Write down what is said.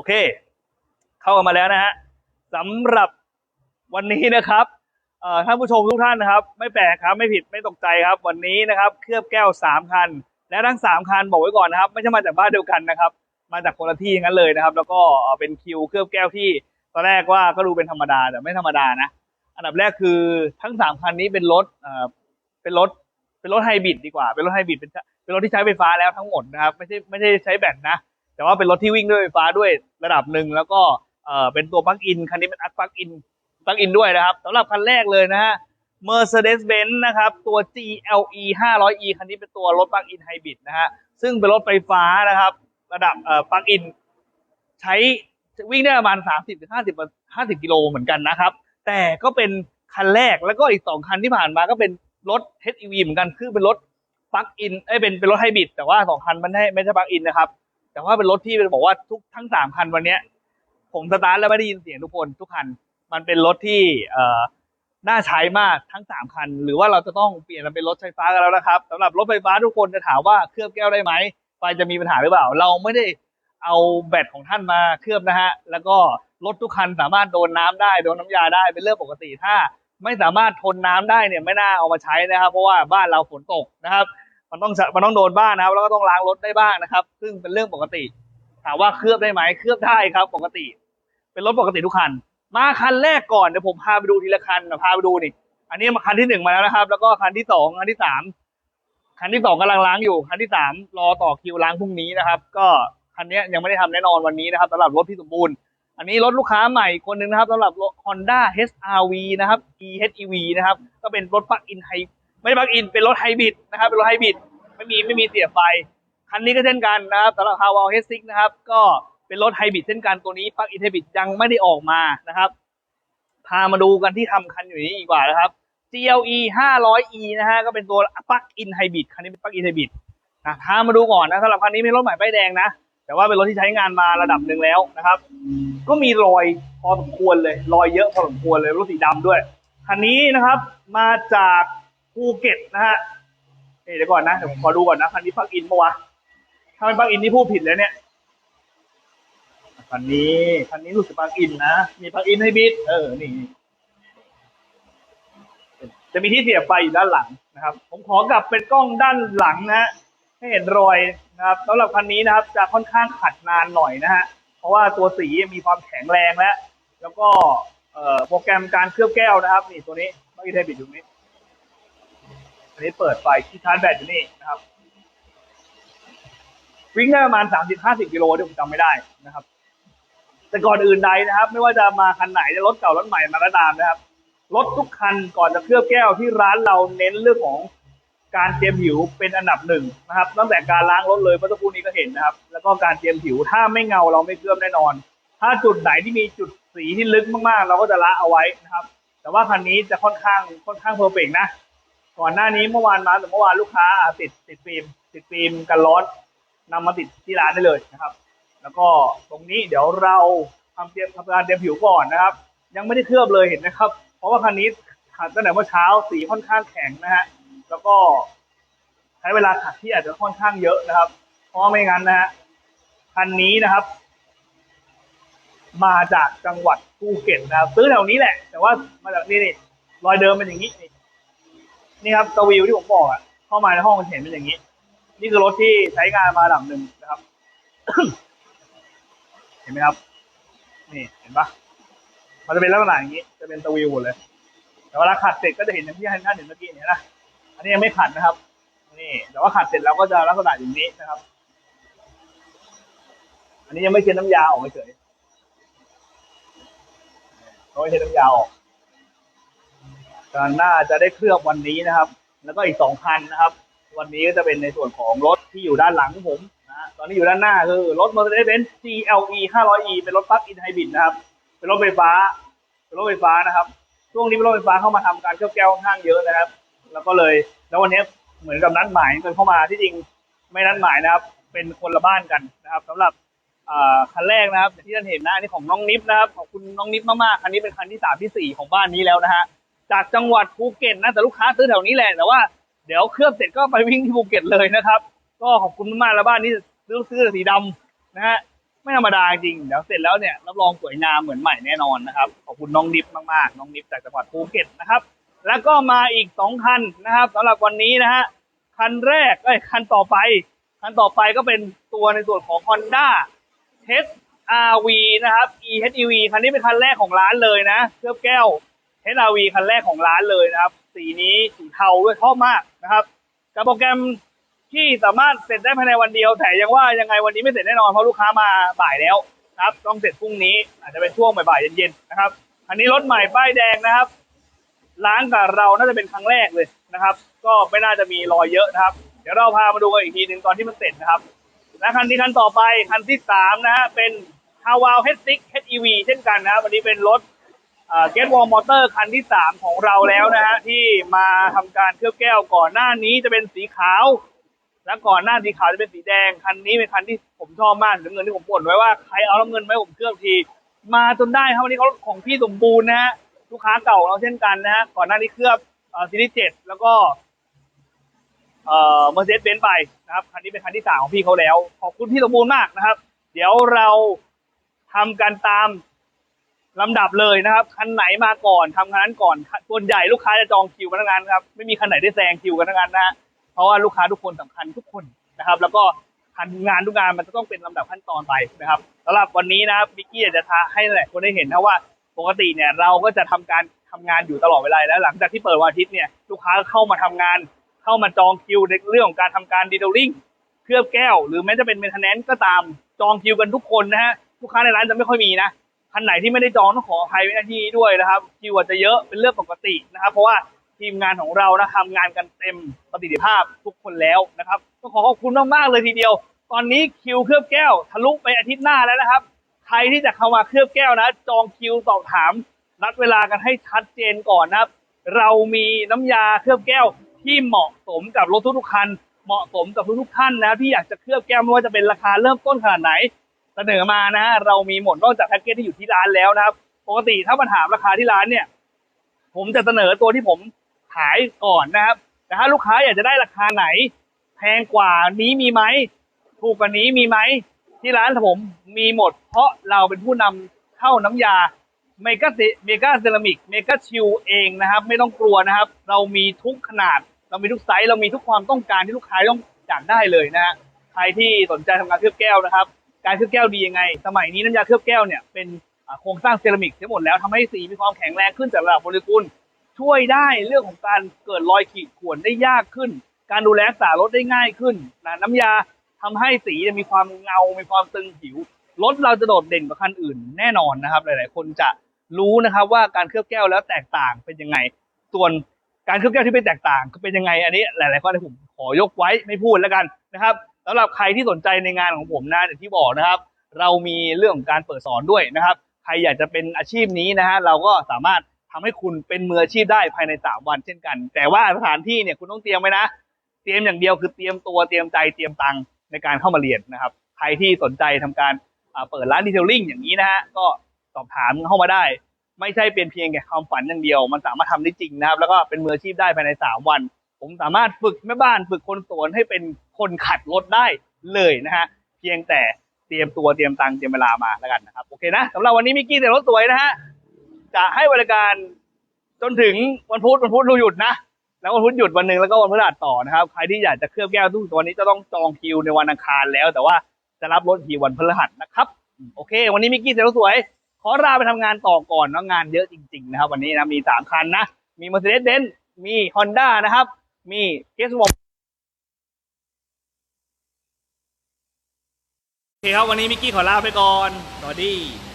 อเค เข้ามาแล้วนะฮะสำหรับวันนี้นะครับท่านผู้ชมทุกท่านนะครับ ไม่แปลกครับไม่ผิดไม่ตกใจครับ วันนี้นะครับเคลือบแก้วสามคัน และทั้งสามคันบอกไว้ก่อนนะครับ ไม่ใช่มาจากบ้านเดียวกันนะครับ มาจากคนละที่งั้นเลยนะครับ แล้วก็เป็นคิวเคลือบแก้วที่ตอนแรกว่าก็ดูเป็นธรรมดาแต่ไม่ธรรมดานะ อันดับแรกคือทั้งสามคันนี้เป็นรถเอ่อเป็นรถเป็นรถไฮบริดดีกว่าเป็นรถไฮบริดเป็นเป็นรถที่ใช้ไฟฟ้าแล้วทั้งหมดนะครับ ไม่ใช่ไม่ใช่ใช้แบตนะ แต่ว่าเป็นรถที่วิ่งด้วยไฟฟ้าด้วยระดับหนึ่งแล้วก็เอ่อเป็นตัวปลั๊กอินคันนี้เป็นอัดปลั๊กอินปลั๊กอินด้วยนะครับสำหรับคันแรกเลยนะฮะ Mercedes-Benz นะครับตัว GLE 500e คันนี้เป็นตัวรถปลั๊กอินไฮบริดนะฮะซึ่งเป็นรถไฟฟ้านะครับ ระดับเอ่อปลั๊กอินใช้วิ่งได้ประมาณ 30ถึง50 50 กิโลเหมือนกันนะครับ แต่ก็เป็นคันแรกแล้วก็อีกสองคันที่ผ่านมาก็เป็นรถ HEV เหมือนกันคือเป็นรถปลั๊กอินเอ้ยเป็นเป็นรถไฮบริดแต่ว่าสองคันมันไม่ไม่ใช่ปลั๊กอินนะครับ แต่ว่าเป็นรถที่บอกว่าทุกทั้งสามคันวันเนี้ย ผมสตาร์ทแล้วไม่ได้ยินเสียงทุกคนทุกคัน มันเป็นรถที่เอ่อน่าใช้มากทั้งสามคัน หรือว่าเราจะต้องเปลี่ยนมาเป็นรถไฟฟ้ากันแล้วนะครับสำหรับรถไฟฟ้าทุกคนจะถามว่าเคลือบแก้วได้ไหมไฟจะมีปัญหาหรือเปล่า เราไม่ได้เอาแบตของท่านมาเคลือบนะฮะ แล้วก็รถทุกคันสามารถโดนน้ำได้โดนน้ำยาได้เป็นเรื่องปกติถ้า ไม่สามารถทนน้ำได้เนี่ยไม่น่าเอามาใช้นะครับ เพราะว่าบ้านเราฝนตกนะครับ มันต้องมันต้องโดนบ้างนะครับ แล้วก็ต้องล้างรถได้บ้างนะครับ ซึ่งเป็นเรื่องปกติ ถามว่าเคลือบได้ไหมเคลือบได้ครับ ปกติ เป็นรถปกติทุกคัน มาคันแรกก่อนเดี๋ยวผมพาไปดูทีละคันพาไปดูนี่ อันนี้มาคันที่หนึ่งมาแล้วนะครับ แล้วก็คันที่สองคันที่สามคันที่สองกำลังล้างอยู่ คันที่สามรอต่อคิวล้างพรุ่งนี้นะครับ ก็คันนี้ยังไม่ได้ทำแน่นอนวันนี้นะครับสำหรับรถที่สมบูรณ์ อันนี้รถลูกค้าใหม่คนหนึ่งนะครับสำหรับ Honda HRV นะครับ EHEV นะครับ ก็เป็นรถปลั๊กอินไฮ ไม่ใช่ปลั๊กอินเป็นรถไฮบริดนะครับเป็นรถไฮบริดไม่มีไม่มีเสียบไฟคันนี้ก็เช่นกันนะครับสำหรับ h a w a l H6 นะครับก็เป็นรถไฮบริดเช่นกันตัวนี้ปลั๊กอินไฮบริดยังไม่ได้ออกมานะครับ พามาดูกันที่ทำคันอยู่นี้ดีกว่านะครับ GLE 500e นะฮะก็เป็นตัวปลั๊กอินไฮบริดคันนี้เป็นปลั๊กอินไฮบริดนะพามาดูก่อนนะสำหรับคันนี้เป็นรถใหม่ป้ายแดงนะ แต่ว่าเป็นรถที่ใช้งานมาระดับหนึ่งแล้วนะครับ ก็มีรอยพอสมควรเลย รอยเยอะพอสมควรเลยรถสีดำด้วยคันนี้นะครับมาจาก ภูเก็ตนะฮะเอ้ยเดี๋ยวก่อนนะเดี๋ยวผมขอดูก่อนนะคันนี้ปลั๊กอินปะวะถ้าเป็นปลั๊กอินนี่พูดผิดเลยเนี่ยคันนี้คันนี้รู้สึกปลั๊กอินนะมีปลั๊กอินให้บิดเออนี่จะมีที่เสียบไฟอยู่ด้านหลังนะครับ ผมขอกลับเป็นกล้องด้านหลังนะฮะให้เห็นรอยนะครับสำหรับคันนี้นะครับ จะค่อนข้างขัดนานหน่อยนะฮะเพราะว่าตัวสีมีความแข็งแรงและแล้วก็โปรแกรมการเคลือบแก้วนะครับ นี่ตัวนี้ไม่ได้บิดอยู่นี้ อันนี้เปิดไฟที่ชาร์จแบตอยู่นี่นะครับ วิ่งได้ประมาณสามสิบห้าสิบกิโลที่ผมจำไม่ได้นะครับ แต่ก่อนอื่นใดนะครับ ไม่ว่าจะมาคันไหนจะรถเก่ารถใหม่มาก็ตามนะครับรถทุกคันก่อนจะเคลือบแก้วที่ร้านเราเน้นเรื่องของการเตรียมผิวเป็นอันดับหนึ่งนะครับ ตั้งแต่การล้างรถเลยเมื่อสักครู่นี้ก็เห็นนะครับ แล้วก็การเตรียมผิวถ้าไม่เงาเราไม่เคลือบแน่นอน ถ้าจุดไหนที่มีจุดสีที่ลึกมากๆ เราก็จะละเอาไว้นะครับ แต่ว่าคันนี้จะค่อนข้างค่อนข้างเพอร์เฟกต์นะ ก่อนหน้านี้เมื่อวานมาแต่เมื่อวานลูกค้าติดติดฟิล์มติดฟิล์มกันร้อนนำมาติดที่ร้านได้เลยนะครับ แล้วก็ตรงนี้เดี๋ยวเราทำเตรียมทำการเตรียมผิวก่อนนะครับ ยังไม่ได้เคลือบเลยเห็นนะครับ เพราะว่าคันนี้ขัดตั้งแต่เมื่อเช้าสีค่อนข้างแข็งนะฮะแล้วก็ใช้เวลาขัดที่อาจจะค่อนข้างเยอะนะครับ เพราะไม่งั้นนะฮะคันนี้นะครับ มาจากจังหวัดภูเก็ตนะครับซื้อแถวนี้แหละ แต่ว่ามาจากนี่นี่รอยเดิมเป็นอย่างนี้ นี่ครับตวิวที่ผมบอกอะเข้ามาในห้องมันเห็นเป็นอย่างนี้ นี่คือรถที่ใช้งานมาระดับหนึ่งนะครับ เห็นไหมครับ นี่เห็นปะมันจะเป็นลักษณะอย่างนี้ จะเป็นตวิวหมดเลย แต่เวลาขัดเสร็จก็จะเห็นอย่างที่ท่านเห็นเมื่อกี้เนี่ยนะอันนี้ยังไม่ขัดนะครับ นี่แต่ว่าขัดเสร็จแล้วก็จะลักษณะอย่างนี้นะครับ อันนี้ยังไม่เช็ดน้ำยาออกเฉยเขาไม่เช็ดน้ำยาออก การหน้าจะได้เคลือบวันนี้นะครับ แล้วก็อีกสองคันนะครับ วันนี้ก็จะเป็นในส่วนของรถที่อยู่ด้านหลังของผมนะตอนนี้อยู่ด้านหน้าคือรถ Mercedes-Benz GLE 500e เป็นรถปลั๊กอินไฮบริดนะครับ เป็นรถไฟฟ้า เป็นรถไฟฟ้านะครับ ช่วงนี้เป็นรถไฟฟ้าเข้ามาทำการเคลือบแก้วค่อนข้างเยอะนะครับ แล้วก็เลย แล้ววันนี้เหมือนกับนัดหมายกันเข้ามาที่จริงไม่นัดหมายนะครับ เป็นคนละบ้านกันนะครับสำหรับอ่าคันแรกนะครับที่ท่านเห็นนะนนี่ของน้องนิฟนะครับขอบคุณน้องนิฟมากๆคันนี้เป็นคันที่สามที่สี่ของบ้านนี้แล้วนะฮะ จากจังหวัดภูเก็ตนะแต่ลูกค้าซื้อแถวนี้แหละแต่ว่าเดี๋ยวเคลือบเสร็จก็ไปวิ่งที่ภูเก็ตเลยนะครับ ก็ขอบคุณมากแล้วบ้านนี้ซื้อซื้อสีดำนะฮะไม่ธรรมดาจริงเดี๋ยวเสร็จแล้วเนี่ยรับรองสวยงามเหมือนใหม่แน่นอนนะครับขอบคุณน้องนิฟมากๆน้องนิฟจากจังหวัดภูเก็ตนะครับแล้วก็มาอีกสองคันนะครับสำหรับวันนี้นะฮะคันแรกเอ้ยคันต่อไป คันต่อไปก็เป็นตัวในส่วนของ Honda HRV นะครับ eHEV คันนี้เป็นคันแรกของร้านเลยนะเคลือบแก้ว HRV คันแรกของร้านเลยนะครับ สีนี้สีเทาด้วยชอบมากนะครับ กับโปรแกรมที่สามารถเสร็จได้ภายในวันเดียว แต่ยังว่ายังไงวันนี้ไม่เสร็จแน่นอนเพราะลูกค้ามาบ่ายแล้วนะครับต้องเสร็จพรุ่งนี้อาจจะเป็นช่วงบ่ายๆเย็นๆนะครับ อันนี้รถใหม่ป้ายแดงนะครับล้างกับเราน่าจะเป็นครั้งแรกเลยนะครับ ก็ไม่น่าจะมีรอยเยอะนะครับ เดี๋ยวเราพามาดูกันอีกทีหนึ่งตอนที่มันเสร็จนะครับและคันที่คันต่อไปคันที่สามนะฮะเป็น h a w a l H6 HEV เช่นกันนะครับวันนี้เป็นรถ เกตวอลมอเตอร์คันที่สามของเราแล้วนะฮะที่มาทำการเคลือบแก้วก่อนหน้านี้จะเป็นสีขาว และก่อนหน้าสีขาวจะเป็นสีแดง คันนี้เป็นคันที่ผมชอบมากน้ำเงินที่ผมบ่นไว้ว่าใครเอาน้ำเงินไว้ผมเคลือบที มาจนได้ครับวันนี้เขาของพี่สมบูรณ์นะฮะลูกค้าเก่าเราเช่นกันนะฮะก่อนหน้านี้เคลือบซีรีส์เจ็ดแล้วก็เอ่อเมอร์เซเดสเบนซ์ไปนะครับคันนี้เป็นคันที่สามของพี่เขาแล้ว ขอบคุณพี่สมบูรณ์มากนะครับ เดี๋ยวเราทำกันตาม ลำดับเลยนะครับคันไหนมาก่อนทำคันนั้นก่อนส่วนใหญ่ลูกค้าจะจองคิวกันทั้งนั้นครับไม่มีคันไหนได้แซงคิวกันทั้งนั้นนะฮะเพราะว่าลูกค้าทุกคนสำคัญทุกคนนะครับ แล้วก็คันงานทุกงานมันจะต้องเป็นลำดับขั้นตอนไปนะครับสำหรับวันนี้นะครับบิกกี้อยากจะท้าให้หลายคนได้เห็นนะว่าปกติเนี่ยเราก็จะทำการทำงานอยู่ตลอดเวลาแล้วหลังจากที่เปิดวันอาทิตย์เนี่ยลูกค้าเข้ามาทำงาน เข้ามาจองคิวในเรื่องของการทำการดีเทลลิ่งเคลือบแก้ว หรือแม้จะเป็นเมนเทนแนนซ์ก็ตามจองคิวกันทุกคนนะฮะลูกค้าในร้านจะไม่ค่อยมีนะ คันไหนที่ไม่ได้จองต้องขออภัยไว้ในที่นี้ด้วยนะครับคิวอาจจะเยอะเป็นเรื่องปกตินะครับ เพราะว่าทีมงานของเรานะทำงานกันเต็มประสิทธิภาพทุกคนแล้วนะครับต้องขอขอบคุณมากๆเลยทีเดียว ตอนนี้คิวเคลือบแก้วทะลุไปอาทิตย์หน้าแล้วนะครับใครที่จะเข้ามาเคลือบแก้วนะ จองคิวสอบถาม นัดเวลากันให้ชัดเจนก่อนนะครับ เรามีน้ำยาเคลือบแก้วที่เหมาะสมกับรถทุกๆคันเหมาะสมกับทุกๆท่านนะที่อยากจะเคลือบแก้วไม่ว่าจะเป็นราคาเริ่มต้นขนาดไหน เสนอมานะฮะเรามีหมดนอกจากแพ็กเกจที่อยู่ที่ร้านแล้วนะครับ ปกติถ้ามาถามราคาที่ร้านเนี่ย ผมจะเสนอตัวที่ผมขายก่อนนะครับ แต่ถ้าลูกค้าอยากจะได้ราคาไหน แพงกว่านี้มีไหมถูกกว่านี้มีไหมที่ร้านผมมีหมด เพราะเราเป็นผู้นำเข้าน้ำยาเมกาเมกาเซรามิกเมกาชิลเองนะครับ ไม่ต้องกลัวนะครับ เรามีทุกขนาด เรามีทุกไซส์เรามีทุกความต้องการที่ลูกค้าต้องอยากได้เลยนะฮะใครที่สนใจทำงานเคลือบแก้วนะครับ การเคลือบแก้วดียังไง สมัยนี้น้ำยาเคลือบแก้วเนี่ยเป็นโครงสร้างเซรามิกทั้งหมดแล้วทำให้สีมีความแข็งแรงขึ้นจากระดับโมเลกุล ช่วยได้เรื่องของการเกิดรอยขีดข่วนได้ยากขึ้น การดูแลรักษารถได้ง่ายขึ้นนะน้ำยาทำให้สีมีความเงา มีความตึงผิวรถเราจะโดดเด่นกว่าคันอื่นแน่นอนนะครับ หลาย ๆ คนจะรู้นะครับว่าการเคลือบแก้วแล้วแตกต่างเป็นยังไง ส่วนการเคลือบแก้วที่ไม่แตกต่างเป็นยังไง อันนี้หลาย ๆ ข้อที่ผมขอยกไว้ไม่พูดแล้วกันนะครับ สำหรับใครที่สนใจในงานของผมนะอย่างที่บอกนะครับ เรามีเรื่องของการเปิดสอนด้วยนะครับ ใครอยากจะเป็นอาชีพนี้นะฮะเราก็สามารถทำให้คุณเป็นมืออาชีพได้ภายในสามวันเช่นกัน แต่ว่าสถานที่เนี่ยคุณต้องเตรียมไว้นะ เตรียมอย่างเดียวคือเตรียมตัวเตรียมใจเตรียมตังค์ในการเข้ามาเรียนนะครับ ใครที่สนใจทำการเปิดร้านดีเทลลิ่งอย่างนี้นะฮะก็สอบถามเข้ามาได้ ไม่ใช่เป็นเพียงแค่ความฝันอย่างเดียว มันสามารถทำได้จริงนะครับ แล้วก็เป็นมืออาชีพได้ภายในสามวัน ผมสามารถฝึกแม่บ้านฝึกคนสวนให้เป็นคนขัดรถได้เลยนะฮะเพียงแต่เตรียมตัวเตรียมตังเตรียมเวลามาแล้วกันนะครับโอเคนะสำหรับวันนี้มิกกี้แต่รถสวยนะฮะจะให้บริการจนถึงวันพุธวันพุธเราหยุดนะแล้ววันพุธหยุดวันหนึ่งแล้วก็วันพฤหัสต่อนะครับใครที่อยากจะเคลือบแก้วทุกตัวนี้จะต้องจองคิวในวันอังคารแล้ว แต่ว่าจะรับรถทีวันพฤหัสนะครับโอเค วันนี้มิกกี้เซลสวย ขอลาไปทำงานต่อก่อนเนาะงานเยอะจริง ๆ นะครับ วันนี้นะมีสามคันนะมี Mercedes-Benz มี Honda นะครับ มีเกสวอโอเคครับวันนี้มิกกี้ขอลาไปก่อนสวัสดี